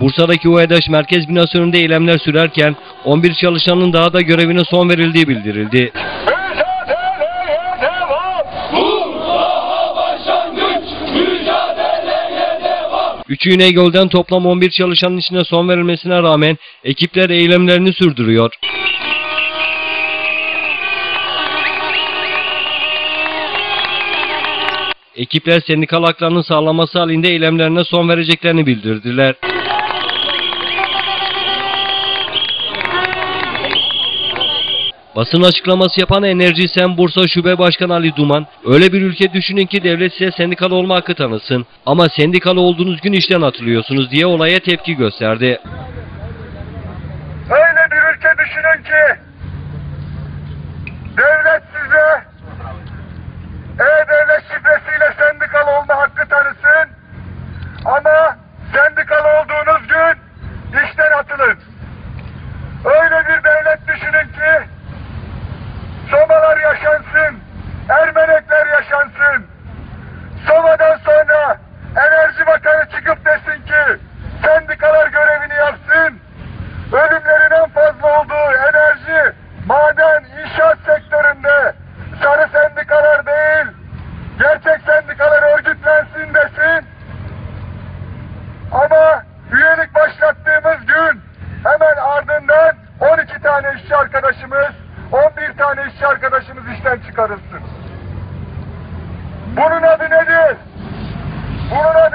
Bursa'daki UEDAŞ merkez binası önünde eylemler sürerken 11 çalışanın daha da görevine son verildiği bildirildi. Üçü İnegöl'den toplam 11 çalışanın içine son verilmesine rağmen ekipler eylemlerini sürdürüyor. Ekipler sendikal haklarının sağlanması halinde eylemlerine son vereceklerini bildirdiler. Basın açıklaması yapan Enerji Sen Bursa Şube Başkanı Ali Duman, öyle bir ülke düşünün ki devlet size sendikalı olma hakkı tanısın ama sendikalı olduğunuz gün işten atılıyorsunuz diye olaya tepki gösterdi. Öyle bir ülke düşünün ki devlet size e-devlet şifresiyle sendikalı olma hakkı tanısın ama sendikalı olduğunuz gün işten atılın. yaşansın. Soma'dan sonra Enerji Bakanı çıkıp desin ki sendikalar görevini yapsın. Ölümlerin en fazla olduğu enerji, maden, inşaat sektöründe sarı sendikalar değil, gerçek sendikalar örgütlensin desin. Ama üyelik başlattığımız gün hemen ardından 12 tane işçi arkadaşımız, 11 tane işçi arkadaşımız işten çıkarılsın. Bunun adı nedir? Bunun adı